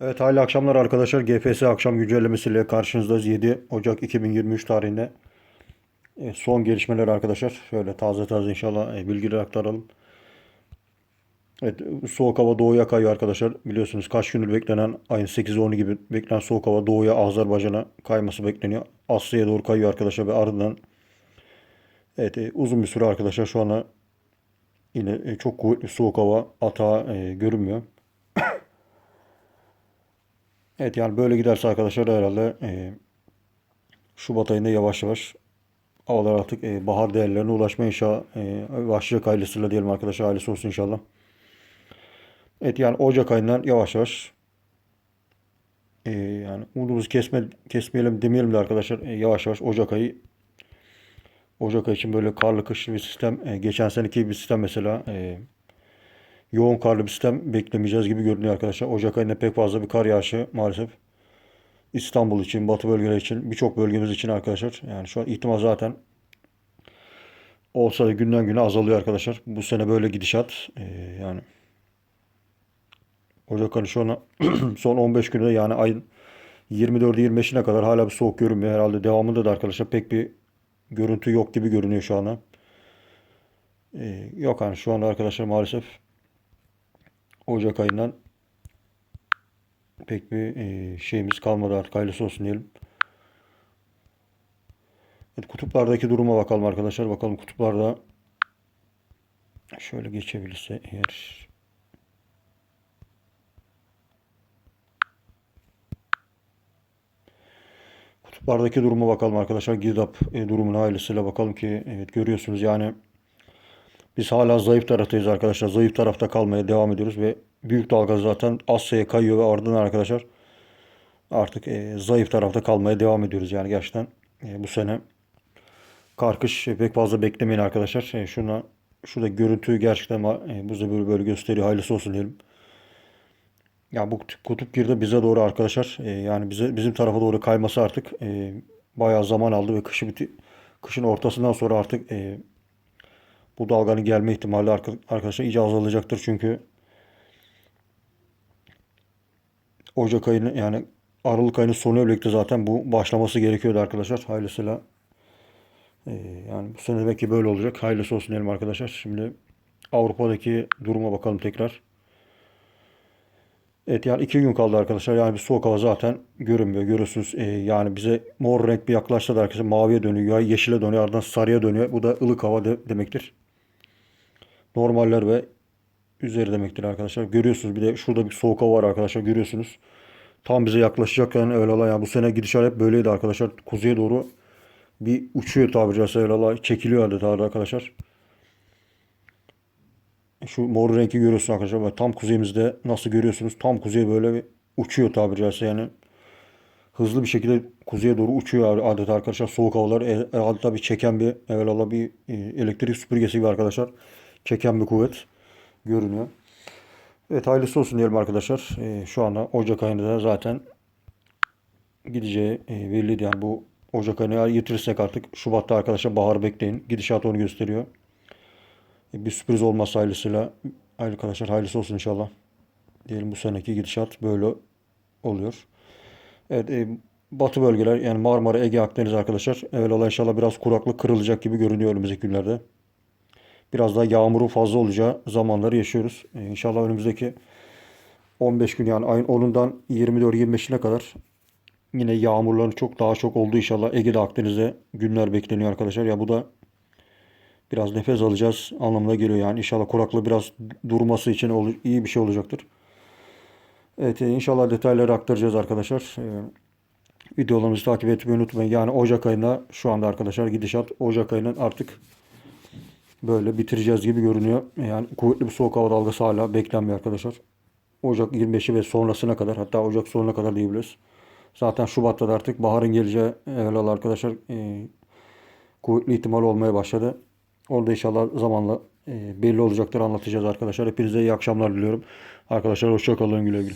Evet hayırlı akşamlar arkadaşlar. GPS akşam güncellemesiyle karşınızdayız. 7 Ocak 2023 tarihinde. Evet, son gelişmeler arkadaşlar. Şöyle taze taze inşallah e, bilgiler aktaralım. Evet soğuk hava doğuya kayıyor arkadaşlar. Biliyorsunuz kaç gündür beklenen ayın 8-10 gibi beklenen soğuk hava doğuya Azerbaycan'a kayması bekleniyor. Asya'ya doğru kayıyor arkadaşlar ve ardından evet e, uzun bir süre arkadaşlar şu anda yine e, çok kuvvetli soğuk hava atağı e, görünmüyor. Evet yani böyle giderse arkadaşlar herhalde e, Şubat ayında yavaş yavaş havalar artık e, bahar değerlerine ulaşmaya inşallah e, başlayacak ailesiyle diyelim arkadaşlar ailesi olsun inşallah. Evet yani Ocak ayından yavaş yavaş e, yani umudumuzu kesme, kesmeyelim demeyelim de arkadaşlar e, yavaş yavaş Ocak ayı Ocak ayı için böyle karlı kışlı bir sistem e, geçen seneki bir sistem mesela e, yoğun karlı bir sistem beklemeyeceğiz gibi görünüyor arkadaşlar. Ocak ayında pek fazla bir kar yağışı maalesef. İstanbul için, batı bölgeler için, birçok bölgemiz için arkadaşlar. Yani şu an ihtimal zaten olsa da günden güne azalıyor arkadaşlar. Bu sene böyle gidişat. Ee, yani Ocak ayı şu an son 15 günde yani ayın 24'ü 25'ine kadar hala bir soğuk görünmüyor. Herhalde devamında da arkadaşlar pek bir görüntü yok gibi görünüyor şu anda. Ee, yok hani şu anda arkadaşlar maalesef Ocak ayından pek bir e, şeyimiz kalmadı artık hayırlısı olsun diyelim. Evet, kutuplardaki duruma bakalım arkadaşlar. Bakalım kutuplarda şöyle geçebilirse eğer kutuplardaki duruma bakalım arkadaşlar. Girdap e, durumun ailesiyle bakalım ki evet görüyorsunuz yani biz hala zayıf taraftayız arkadaşlar. Zayıf tarafta kalmaya devam ediyoruz ve büyük dalga zaten Asya'ya kayıyor ve ardından arkadaşlar artık e, zayıf tarafta kalmaya devam ediyoruz. Yani gerçekten e, bu sene kar kış pek fazla beklemeyin arkadaşlar. E, şuna şurada görüntüyü gerçekten e, bu böyle böyle gösteriyor. Hayırlısı olsun diyelim. Ya bu kutup girdi bize doğru arkadaşlar. E, yani bize bizim tarafa doğru kayması artık e, bayağı zaman aldı ve kışı biti kışın ortasından sonra artık e, bu dalganın gelme ihtimali arkadaşlar iyice azalacaktır. Çünkü Ocak ayının yani Aralık ayının sonu birlikte zaten bu başlaması gerekiyordu arkadaşlar. Hayırlısıyla ee, yani bu sene demek ki böyle olacak. Hayırlısı olsun diyelim arkadaşlar. Şimdi Avrupa'daki duruma bakalım tekrar. Evet yani iki gün kaldı arkadaşlar. Yani bir soğuk hava zaten görünmüyor. Görüyorsunuz ee, yani bize mor renk bir yaklaştı da arkadaşlar. Maviye dönüyor, yeşile dönüyor, ardından sarıya dönüyor. Bu da ılık hava de, demektir. Normaller ve üzeri demektir arkadaşlar. Görüyorsunuz bir de şurada bir soğuk hava var arkadaşlar. Görüyorsunuz. Tam bize yaklaşacak yani öyle Allah yani bu sene gidişler hep böyleydi arkadaşlar. Kuzeye doğru bir uçuyor tabiri caizse öyle Allah çekiliyor adeta arkadaşlar. Şu mor rengi görüyorsunuz arkadaşlar. Böyle tam kuzeyimizde nasıl görüyorsunuz? Tam kuzeye böyle bir uçuyor tabiri caizse yani. Hızlı bir şekilde kuzeye doğru uçuyor adeta arkadaşlar. Soğuk havalar e, adeta bir çeken bir evvelallah bir e, elektrik süpürgesi gibi arkadaşlar. Çeken bir kuvvet görünüyor. Evet hayırlısı olsun diyelim arkadaşlar. E, şu anda Ocak ayında da zaten gideceği e, belliydi. Yani bu Ocak ayını yitirirsek artık Şubat'ta arkadaşlar bahar bekleyin. Gidişat onu gösteriyor. E, bir sürpriz olmazsa hayırlısıyla arkadaşlar hayırlısı olsun inşallah. Diyelim bu seneki gidişat böyle oluyor. Evet e, batı bölgeler yani Marmara, Ege, Akdeniz arkadaşlar. Evvelallah inşallah biraz kuraklık kırılacak gibi görünüyor önümüzdeki günlerde biraz daha yağmurun fazla olacağı zamanları yaşıyoruz. Ee, inşallah önümüzdeki 15 gün yani ayın 10'undan 24-25'ine kadar yine yağmurların çok daha çok olduğu inşallah Ege'de Akdeniz'de günler bekleniyor arkadaşlar. Ya bu da biraz nefes alacağız anlamına geliyor yani. İnşallah kuraklığı biraz durması için iyi bir şey olacaktır. Evet inşallah detayları aktaracağız arkadaşlar. Ee, videolarımızı takip etmeyi unutmayın. Yani Ocak ayında şu anda arkadaşlar gidişat Ocak ayının artık böyle bitireceğiz gibi görünüyor. Yani kuvvetli bir soğuk hava dalgası hala beklenmiyor arkadaşlar. Ocak 25'i ve sonrasına kadar hatta Ocak sonuna kadar diyebiliriz. Zaten Şubat'ta da artık baharın geleceği evvelallah arkadaşlar e, kuvvetli ihtimal olmaya başladı. Orada inşallah zamanla e, belli olacaktır anlatacağız arkadaşlar. Hepinize iyi akşamlar diliyorum. Arkadaşlar hoşçakalın güle güle.